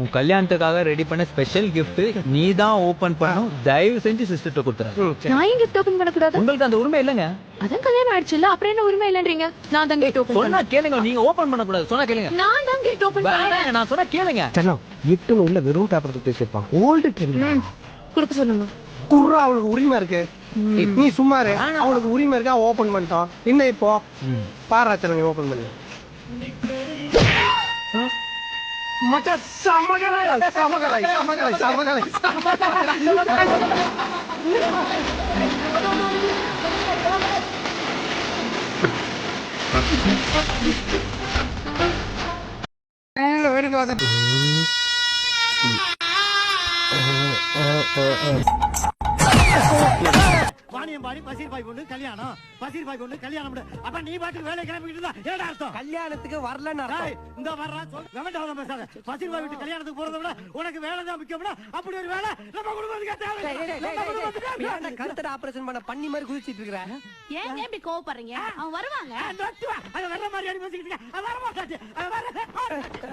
உன் கல்யாணத்துக்காக ரெடி பண்ண ஸ்பெஷல் gift நீ தான் ஓபன் பண்ணணும். தயவு செஞ்சு சிஸ்டர்ட்ட கொடுத்துற நான் ஏன் கிஃப்ட் ஓபன் பண்ணக்கூடாது? உங்களுக்கு அந்த உரிமை இல்லைங்க. அதான் கல்யாணம் ஆயிடுச்சுல்ல அப்புறம் என்ன உரிமை இல்லைன்றீங்க? நான் தான் கேட் ஓபன் சொன்னா கேளுங்க நீங்க ஓபன் பண்ண கூடாது சொன்னா கேளுங்க. நான் தான் கேட் ஓபன் பண்ணேன். நான் சொன்னா கேளுங்க. செல்லம் கிஃப்ட்னு உள்ள வெறும் பேப்பர் எடுத்து வச்சிருப்பான். ஓல்டு ட்ரெண்ட் கொடுக்க சொல்லுங்க. குர்ரா அவளுக்கு உரிமை இருக்கு. நீ சும்மா இரு. அவளுக்கு உரிமை இருக்கா ஓபன் பண்ணிட்டோம் என்ன இப்போ பாராச்சலங்க ஓபன் பண்ணு. またサンマがないサンマがないサンマがないサンマがないサンマがないサンマがない சமகலை வாணியம்பாடி பசீர் பாய் பொண்ணு கல்யாணம். பசீர் பாய் பொண்ணு கல்யாணம் அப்ப நீ பாட்டுக்கு வேலை கிளம்பிட்டு இருந்தா என்னடா அர்த்தம்? கல்யாணத்துக்கு வரலன்னு இந்த வர்றா சொல். பேசாத. பசீர் பாய் வீட்டு கல்யாணத்துக்கு போறதை விட உனக்கு வேலை தான் முக்கியம்னா அப்படி ஒரு வேலை நம்ம குடும்பத்துக்கு தேவை. கருத்தட ஆபரேஷன் பண்ண பண்ணி மாதிரி குதிச்சிட்டு இருக்கிற? ஏன் ஏன் இப்படி கோவப்படுறீங்க? அவன் வருவாங்க. அவன் வர்ற மாதிரி அடி பேசிக்கிட்டு. அவன் வரமாட்டான். அவன் வர-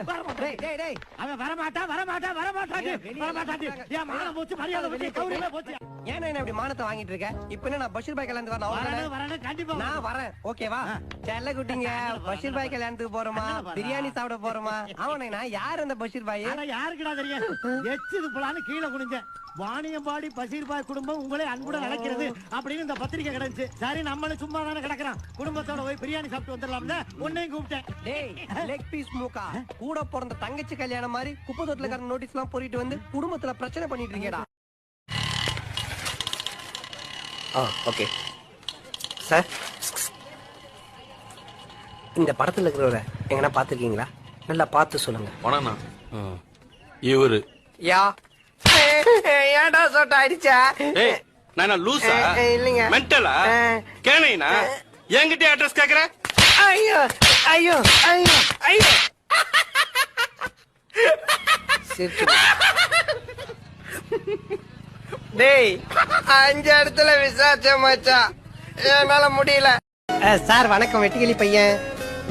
வரமாட்டான். டேய் டேய் டேய். அவன் வரமாட்டான் வரமாட்டான் வரமாட்டான். வரமாட்டான். என் மானம் போச்சு மரியாதை போச்சு கௌரியமே போச்சு. ஏன்னா என்ன இப்படி மானத்தை வாங்கிட்டு இருக்க? இப்போ என்ன நான் பஷீர் பாய் கல்யாணத்துக்கு வரணும் வரணும் கண்டிப்பா நான் வரேன். ஓகேவா செல்ல குட்டிங்க பஷீர் பாய் கல்யாணத்துக்கு போறோமா? பிரியாணி சாப்பிட போறோமா? அவனை யார் அந்த பஷீர் பாய்? யாருக்குடா தெரியும்? எச்சுது போலான்னு கீழே குனிஞ்சேன். வாணியம்பாடி பசீர்பாய் குடும்பம் உங்களே அன்புடன் நடக்கிறது அப்படின்னு இந்த பத்திரிக்கை கிடைச்சு சரி நம்மளும் சும்மா தானே கிடக்குறான் குடும்பத்தோட போய் பிரியாணி சாப்பிட்டு வந்துடலாம்னு உன்னையும் கூப்பிட்டேன். டேய் லெக் பீஸ் மூக்கா. கூட பிறந்த தங்கச்சி கல்யாணம் மாதிரி குப்பை தொட்டில கற நோட்டீஸ் எல்லாம் போரிட்டு வந்து குடும்பத்துல பிரச்சனை பண்ணிட்டு இருக்கேடா. ஆ ஓகே. சார் இந்த படத்துல இருக்கிறவரை எங்கன்னா பாத்துருக்கீங்களா நல்லா பார்த்து சொல்லுங்க. வணக்கண்ணா இவரு. யா. ஏன்டா சொட்ட அடிச்சா? ஏய் நான் என்ன லூசா? இல்லைங்க. மென்டலா ஏய். கேனைனா? என்கிட்ட அட்ரஸ் கேக்குற? ஐயோ ஐயோ ஐயோ ஐயோ. டேய். அஞ்சு இடத்துல விசாரிச்ச மச்சான் என்னால முடியல. சார் வணக்கம். வெட்டிக்கிளி பையன்.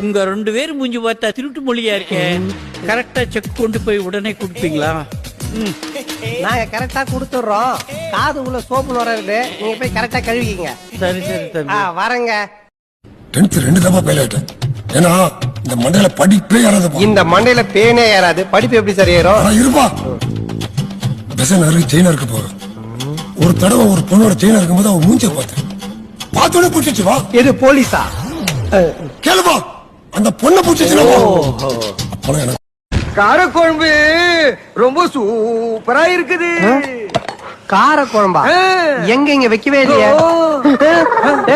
உங்க ரெண்டு பேர் மூஞ்சி பார்த்தா திருட்டு மொழியா இருக்கே. கரெக்டா செக் கொண்டு போய் உடனே கொடுப்பீங்களா? ம். நாங்க கரெக்டா கொடுத்துடுறோம். காது உள்ள சோப்பு நுர இருக்கு. நீங்க போய் கரெக்டா கழுவிக்கிங்க. சரி சரி ஆ தம்பி வரேங்க. டென்த் ரெண்டு தப்பா ஃபெயில் ஆயிட்டேன். ஏன்னா இந்த மண்டையில படிப்பே ஏறாத போ. இந்த மண்டையில பேனே ஏறாது. படிப்பு எப்படி சரி ஏறும்? இருப்பா. பெசன் இருக்கு செயினா இருக்க போறோம் ஒரு தடவை ஒரு பொண்ணோட செயினா இருக்கும்போது அவன் மூஞ்ச பார்த்தேன். பார்த்தோன்னே பிடிச்சிச்சு வா. எது போலீஸா? கேளுப்பா அந்த பொண்ணை பிடிச்சிச்சுனா அப்போ எனக்கு காரக்குழம்பு ரொம்ப சூப்பரா இருக்குது. கார குழம்பா எங்க இங்க வைக்கவே இல்லையே?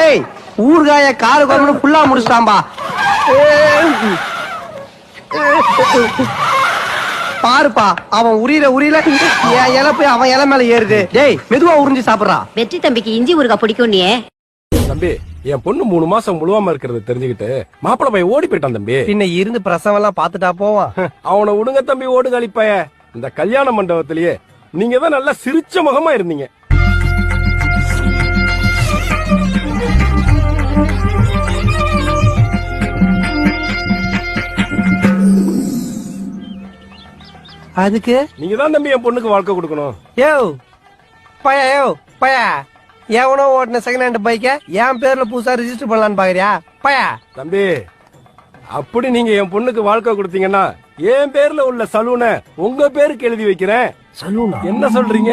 ஏய் ஊறுகாய கார குழம்பு ஃபுல்லா முடிச்சிட்டாம்பா பாருப்பா அவன் உரியிற உரியில என் இலை போய் அவன் இலை மேல ஏறுது. டேய் மெதுவா உறிஞ்சு சாப்பிடுறா. வெற்றி தம்பிக்கு இஞ்சி ஊறுகாய் பிடிக்கும் நீ தம்பி என் பொண்ணு மூணு மாசம் முழுவாம இருக்கிறத தெரிஞ்சுக்கிட்டு மாப்பிள்ளை பையன் ஓடி போயிட்டான் தம்பி. பின்ன இருந்து பிரசவம் எல்லாம் பாத்துட்டா போவான் அவனை விடுங்க தம்பி ஓடு கழிப்பைய இந்த கல்யாண மண்டபத்திலேயே நீங்க தான் நல்லா சிரிச்ச முகமா இருந்தீங்க. அதுக்கு? நீங்க தான் தம்பி என் பொண்ணுக்கு வாழ்க்கை கொடுக்கணும். யோ பயா யோ பயா. எவனோ ஓட்டின செகண்ட் ஹேண்ட் பைக்க என் பேர்ல புதுசா ரிஜிஸ்டர் பண்ணலான்னு பாக்குறியா? பயா. தம்பி அப்படி நீங்க என் பொண்ணுக்கு வாழ்க்கை கொடுத்தீங்கன்னா என் பேர்ல உள்ள சலூனை உங்க பேருக்கு எழுதி வைக்கிறேன். சலூனா? என்ன சொல்றீங்க?